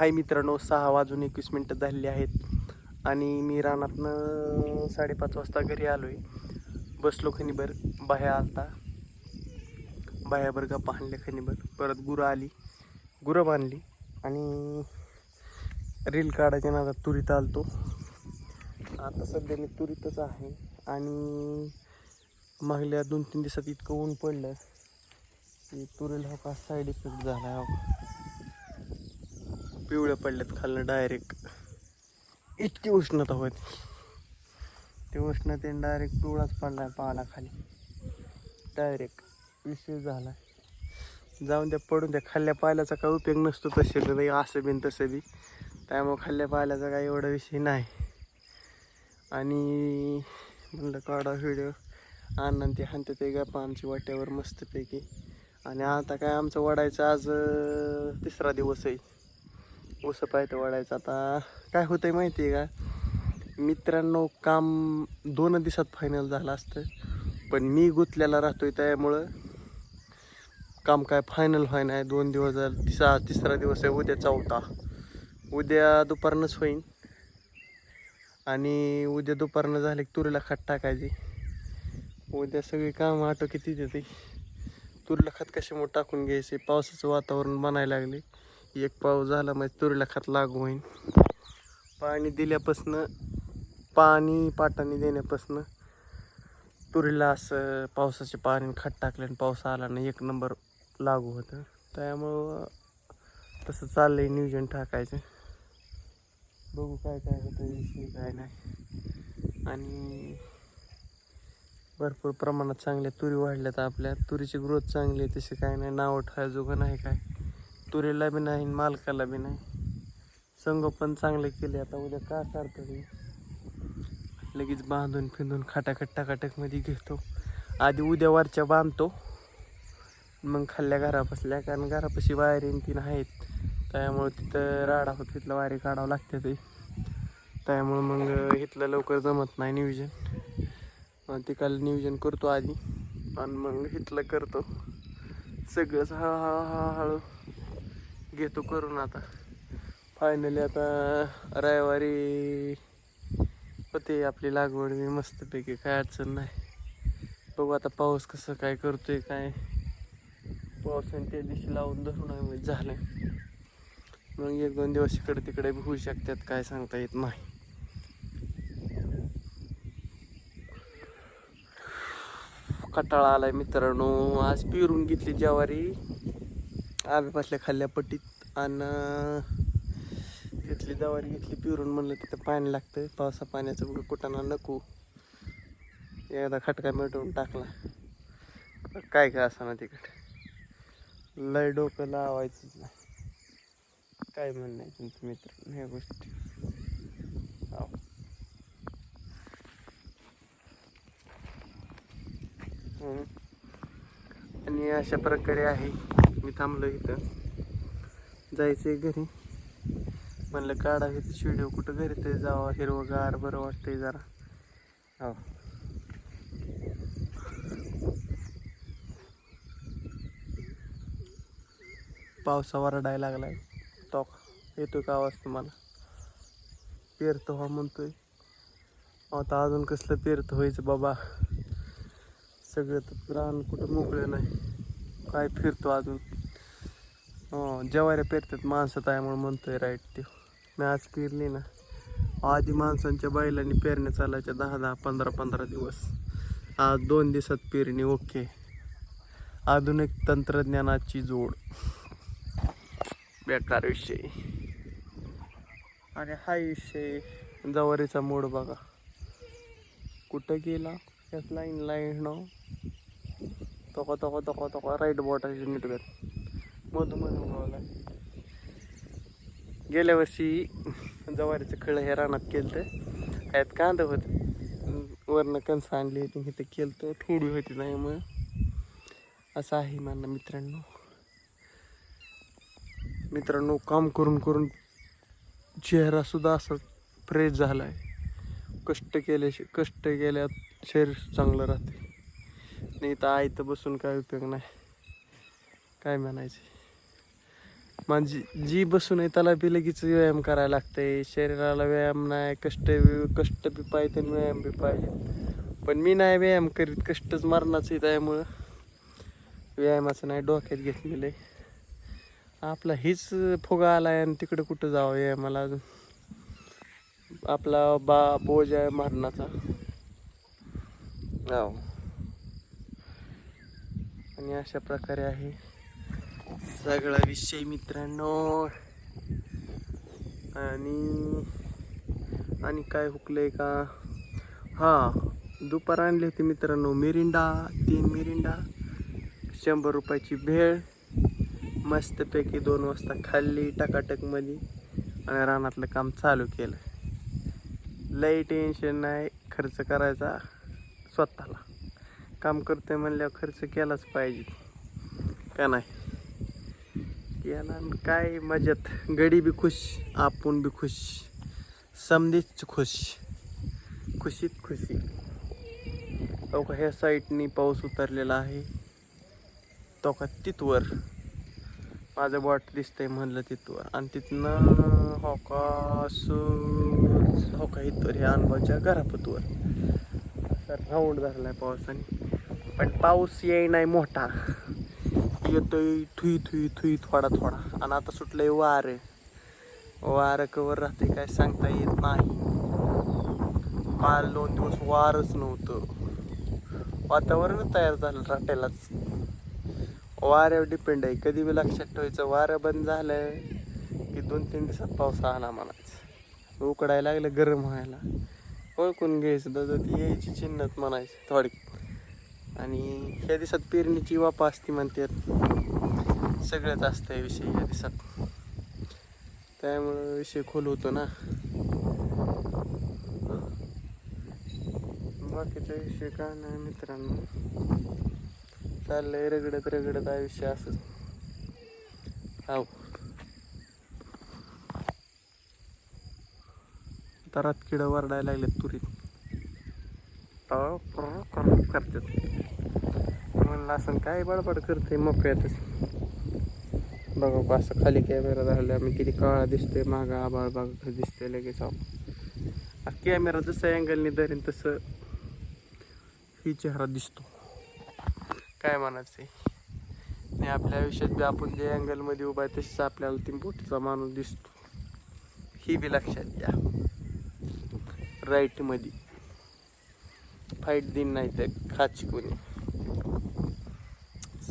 हाय मित्रांनो सहा वाजून एकवीस मिनटं झालेली आहेत आणि मी रानातनं साडेपाच वाजता घरी आलो आहे बसलो खनिभर बाह्या आलता. बाह्याभर गप्पा हाणल्या खनिभर. परत गुरं आली. गुरं बांधली आणि रील काढायच्या नादात तुरीत आलतो. आता सध्या मी तुरीतच आहे आणि मागल्या दोन तीन दिवसात इतकं ऊन पडलं की तुरीला हा का साईड इफेक्ट झाला. हो पिवळ्या पडल्यात खाल्लं डायरेक्ट इतकी उष्णता होती ते उष्णतेने डायरेक्ट पिवळाच पडला आहे पानाखाली. डायरेक्ट विषय झाला. जाऊन द्या पडून द्या. खाल्ल्या पाल्याचा काय उपयोग नसतो तसे नाही असं बिन तसं बी. त्यामुळं खाल्ल्या पाल्याचा काही एवढा विषय नाही. आणि म्हणलं काढा व्हिडिओ आणून ते हाणते ते गप्पा आमची वाट्यावर मस्तपैकी. आणि आता काय आमचं वडायचं आज तिसरा दिवस आहे. उसं पाहिजे वाढायचं आता. काय होतंय माहिती आहे का? मित्रांनो काम दोन दिवसात फायनल झालं असतं. पण मी गुंतलेला राहतोय त्यामुळं काम काय फायनल व्हाय नाही. दोन दिवस झालं तिसरा तिसरा दिवस आहे उद्या चौथा. उद्या दुपारनंच होईन. आणि उद्या दुपारनं झाले की तुरीला खत टाकायची. उद्या सगळी कामं आटो किती देते तुरीला खत कशामुळे टाकून घ्यायचे? पावसाचं वातावरण बनायला लागले. एक पाऊस झाला म्हणजे तुरीला खत लागू होईन. पाणी दिल्यापासनं पाणी पाटाने देण्यापासनं तुरीला असं पावसाचे पाणी खत टाकले आणि पाऊस आला ना एक नंबर लागू होतं. त्यामुळं तसं चाललंय नियोजन टाकायचं. बघू काय काय होतं विषय काय नाही. आणि भरपूर प्रमाणात चांगल्या तुरी वाढल्यात आपल्या. तुरीची ग्रोथ चांगली आहे तशी काय नाही. नाव ठेवायजोगं नाही काय. तुरीला बी नाही मालकाला बी नाही. संगोपन चांगले केले आता उद्या का करतो मी लगेच बांधून फिंदून खाटाखट टाकाटकमध्ये घेतो. आधी उद्या वरच्या बांधतो. मग खाल्ल्या घरापासल्या कारण घरापाशी वायरीन तीन आहेत. त्यामुळं तिथं राडा होत तिथलं वायरी काढावं लागते ते. त्यामुळं मग इथलं लवकर जमत नाही नियोजन. मग ते काल नियोजन करतो आधी. आणि मग इथलं करतो. सगळंच हळूहळू हळू घेतो करून आता. फायनली आता रविवारी होते आपली लागवड मी मस्तपैकी काय अडचण नाही. बघू आता पाऊस कसं काय करतोय काय. पावसाने त्या दिवशी लावून धरून आहे म्हणजे झालं मग एक दोन दिवस इकडे तिकडे बी होऊ शकतात काय सांगता येत नाही. कटाळा आलाय मित्रांनो आज पिरून घेतली ज्वारी. आम्ही बसल्या खाल्ल्या पट्टीत आणि तिथली दवारी घेतली पिरून म्हणलं तिथं पाणी लागतं पावसा पाण्याचं उघड कुटाणा नको. एकदा खटका मिटवून टाकला. काय काय असं ना तिकडे. लय डोकं लावायचंच नाही. काय म्हणणं आहे तुमचं मित्र? ह्या गोष्टी. आणि अशा प्रकारे आहे. मी थांबलो इथं. जायचंय घरी. म्हणलं काढावे व्हिडिओ कुठं घरी ते जावं हिरवगार बरं वाटतंय जरा. हो. पावसा वरडायला लागलाय. टॉक येतो का आवाज तुम्हाला? पेरतो हा म्हणतोय. आता अजून कसलं पेरतो व्हायचं बाबा. सगळं तर प्राण कुठं मोकळं नाही. काय फिरतो अजून? हो पेरतात माणसं त्यामुळे म्हणतोय राईट ते. मी आज पेरली ना. आधी माणसांच्या बैलांनी पेरण्या चालायच्या दहा दहा पंधरा पंधरा दिवस. आज दोन दिवसात पेरणी ओके आधुनिक तंत्रज्ञानाची जोड. बेकार विषय. आणि हा विषय जवारीचा मोड बघा. कुठं गेला? त्याच लाईन लाईन तोका तोका तोका तोका राईट बोटाची नीटगत मधू मधू उगवला गेल्या वर्षी जवारीचं खळ हे रानात केलं तर ह्यात कांदा होत. वरनं कणसं आणली होती इथं केलं तर थोडी होती नाही मग. असं आहे म्हणणं मित्रांनो. मित्रांनो काम करून करून चेहरा सुद्धा असा फ्रेश झाला आहे कष्ट केल्याशी कष्ट केल्यात शरीर चांगलं राहते नाही तर आई तर बसून काय उपयोग नाही. काय म्हणायचं? माझी जी बसून आहे त्याला बी लगेच व्यायाम करायला लागते शरीराला व्यायाम नाही कष्ट कष्ट बी पाहिजे आणि व्यायाम बी पाहिजे. पण मी नाही व्यायाम करीत कष्टच मरणाचं त्यामुळं. व्यायामाचं नाही डोक्यात घेतलेलं आहे. आपला हीच फुगा आला आहे आणि तिकडं कुठं जावं व्यायामाला अजून? आपला बा बोज आहे मरणाचा. हो आणि अशा प्रकारे आहे. सगळा विषय मित्रांनो. आणि आणि काय हुकलंय का? हा दुपार आणले होते मित्रांनो मिरिंडा तीन मिरिंडा शंभर रुपयाची भेळ मस्तपैकी दोन वाजता खाल्ली टकाटकमध्ये आणि रानातलं काम चालू केलं. लई टेन्शन नाही खर्च करायचा स्वतःला. काम करतोय म्हणल्यावर खर्च केलाच पाहिजे. का नाही? केला काय मजेत. गडी बी खुश आपण बी खुश. समधीच खुश. खुशीत खुशी. तो का ह्या साईडनी पाऊस उतरलेला आहे. तो का तिथवर. माझं बॉट दिसतंय म्हणलं तिथवर. आणि तिथनं हो का असं हो का इथवर ह्या अनुभवच्या घरापतवर. असा राऊंड धरलाय पावसाने. पण पाऊस येई नाही मोठा. येतोय थुई थुई थुई थोडा थोडा. आणि आता सुटलंय वारं. वारं कवर राहते काय सांगता येत नाही. काल दोन दिवस वारच नव्हतं. वातावरण तयार झालं राटेलाच. वाऱ्यावर डिपेंड आहे. कधी बी लक्षात ठेवायचं वारं बंद झालं की दोन तीन दिवसात पाऊस आला म्हणायचं. उकडायला लागलं गरम व्हायला. ओळखून घ्यायचं दादा ती यायची चिन्हत म्हणायची थोडी आणि ह्या दिवसात पेरणीची वापा असते म्हणतात. सगळ्याच असतं या विषय या दिवसात. त्यामुळं विषय खोल होतो ना. बाकीचा विषय काय नाही मित्रांनो. चाललंय रगडत रगडत आयुष्य असंच हाव. तरात किडं वरडायला लागलेत तुरीत. करतात म्हणलं असं काय बडबड करते मोकळ्यातच. बघा असं खाली कॅमेरा झाला मी किती काळा दिसतोय मागा आबाळ बघा दिसतोय लगेच अहो कॅमेरा जसं अँगलने धरेन तसं ही चेहरा दिसतो. काय म्हणायचं आणि आपल्या आयुष्यात बी आपण जे अँगलमध्ये उभा आहे तसेच आपल्याला ती बोटीचा माणूस दिसतो. ही बी लक्षात घ्या. राईटमध्ये फाईट दिन नाही तर खाची कोणी.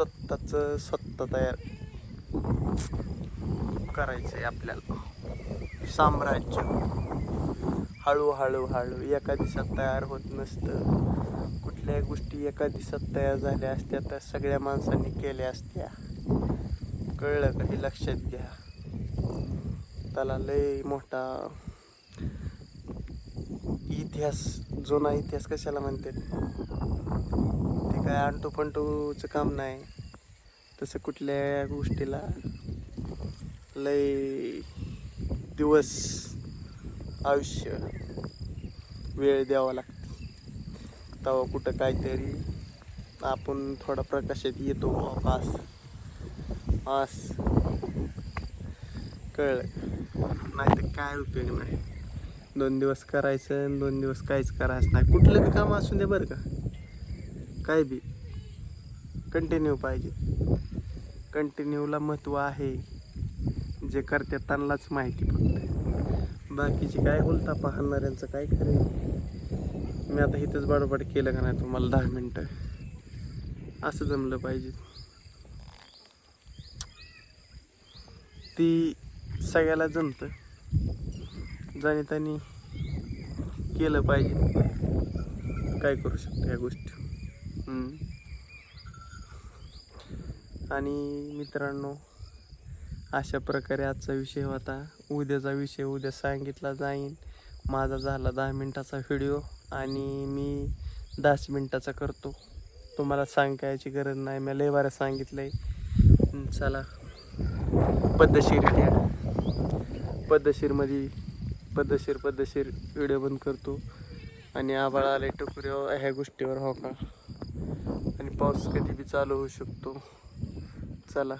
स्वतःच स्वतः तयार करायचं आहे आपल्याला. साम्राज्य. हळूहळू हळू. एका दिवसात तयार होत नसतं. कुठल्याही गोष्टी एका दिवसात तयार झाल्या असत्या त्या सगळ्या माणसांनी केल्या असत्या. कळलं का हे लक्षात घ्या. त्याला लय मोठा इतिहास जुना इतिहास कशाला म्हणतात? ते काय अंटू फंटूचं काम नाही. तसं कुठल्या गोष्टीला लय दिवस आयुष्य वेळ द्यावा लागते. तेव्हा कुठं काहीतरी आपण थोडा प्रकाशात येतो आस आस. कळलं. नाही तर काय उपयोग नाही. दोन दिवस करायचं आणि दोन दिवस काहीच करायचं नाही. कुठलं काम असू दे बरं का. काय बी. कंटिन्यू पाहिजे. कंटिन्यूला महत्त्व आहे. जे करते त्यांनाच माहिती फक्त. बाकीचे काय बोलता पाहणाऱ्यांचं काय खरे मी आता इथंच बडबड केलं का नाही तुम्हाला दहा मिनटं? असं जमलं पाहिजे. ती सगळ्याला जमतं. जाणी त्यांनी केलं पाहिजे. काय करू शकतो या गोष्टी? आणि मित्रांनो अशा प्रकारे आजचा विषय होता. उद्याचा विषय उद्या सांगितला जाईन. माझा झाला दहा मिनटाचा व्हिडिओ आणि मी दहाच मिनटाचा करतो. तुम्हाला सांगायची गरज नाही. मी लय बारा सांगितलं आहे चला पद्धतशीरित्या पद्धतशीरमध्ये पद्धतशीर पद्धतशीर व्हिडिओ बंद करतो. आणि आबाळ आले टुकऱ्या ह्या गोष्टीवर हो का? आणि पाऊस कधी बी चालू होऊ शकतो. चला.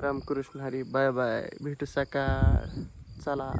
Ramkrishna Hari bye bye. भेटू सकाळ. चला.